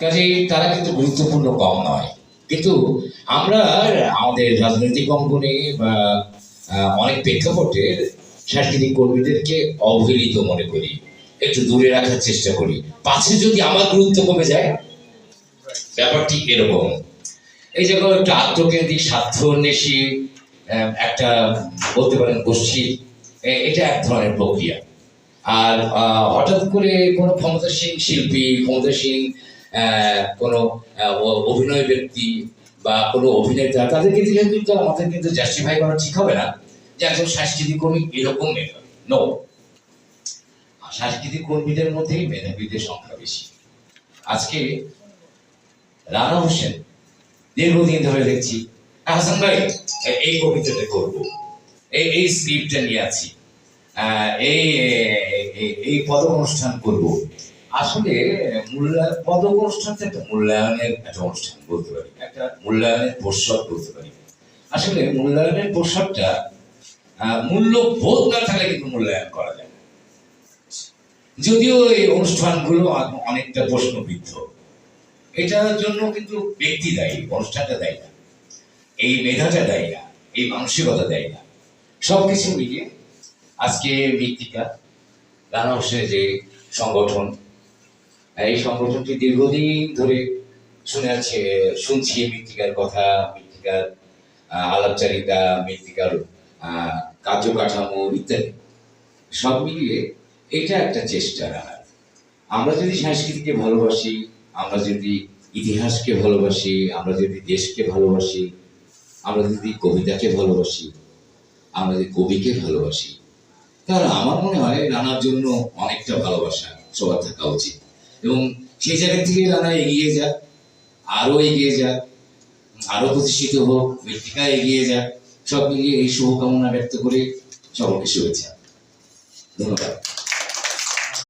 কাজেই তারা কিন্তু গুরুত্বপূর্ণ কম নয়। কিন্তু আমরা আমাদের রাজনৈতিক অঙ্গনে বা অনেক প্রেক্ষাপটে সাংস্কৃতিক কর্মীদেরকে অবহেলিত মনে করি। একটু দূরে রাখার চেষ্টা করি। পাশে যদি আমার গুরুত্ব কমে যায়, ব্যাপারটি এরকম। এই যে একটা আত্মকেন্দ্রিক, স্বার্থন্বেষী একটা বলতে পারেন গোষ্ঠী এটা এক ধরনের প্রক্রিয়া। আর হঠাৎ করে কোনো ক্ষমতাসীন শিল্পী, ক্ষমতাসীন কোনো অভিনয় ব্যক্তি বা কোনো অভিনেতা, তাদেরকে দিয়ে কিন্তু আমাদের কিন্তু জাস্টিফাই করা ঠিক হবে না যে একজন সাংস্কৃতিক কর্মী এরকম সাংস্কৃতিক কর্মীদের মধ্যেই মেধাবীদের সংখ্যা বেশি। আজকে রানা হোসেন দীর্ঘদিন ধরে দেখছি হাসান ভাই এই কবিতাটা করব। এই এই স্ক্রিপ্টটা নিয়ে আছি। এই এই- পদক অনুষ্ঠান করব। আসলে মূল্যায়ন পদক অনুষ্ঠানটা একটা মূল্যায়নের একটা অনুষ্ঠান বলতে পারি, একটা মূল্যায়নের পোষক বলতে পারি। আসলে মূল্যায়নের পোষকটা মূল্য বোধ না থাকলে কিন্তু মূল্যায়ন করা যায়। যদিও এই অনুষ্ঠানগুলো অনেকটা প্রশ্নবিদ্ধ, এটার জন্য কিন্তু ব্যক্তি দায়ী, অনুষ্ঠানটা দেয় না। এই মেধাটা দেয় না, এই মানসিকতা দেয় না। সবকিছু মিলিয়ে আজকে মৃত্তিকা, রানা যে সংগঠন এই সংগঠনটি দীর্ঘদিন ধরে শুনে আছে, শুনছি মৃত্তিকার কথা, মৃত্তিকার আলাপচারিতা, মৃত্তিকার কার্যকাঠামো ইত্যাদি। সব মিলিয়ে এটা একটা চেষ্টা। রানার আমরা যদি সংস্কৃতিকে ভালোবাসি, আমরা যদি ইতিহাসকে ভালোবাসি, আমরা যদি দেশকে ভালোবাসি, আমরা যদি কবিতাকে ভালোবাসি, আমরা যদি কবিকে ভালোবাসি, তাহলে আমার মনে হয় রানার জন্য অনেকটা ভালোবাসা সবার থাকা উচিত। এবং সেই জায়গা থেকে তারা এগিয়ে যাক আরও এগিয়ে যাক আরও প্রতিষ্ঠিত হোক মৃত্তিকা এগিয়ে যাক, সব মিলিয়ে এই শুভকামনা ব্যক্ত করে সকলকে শুভেচ্ছা। ধন্যবাদ।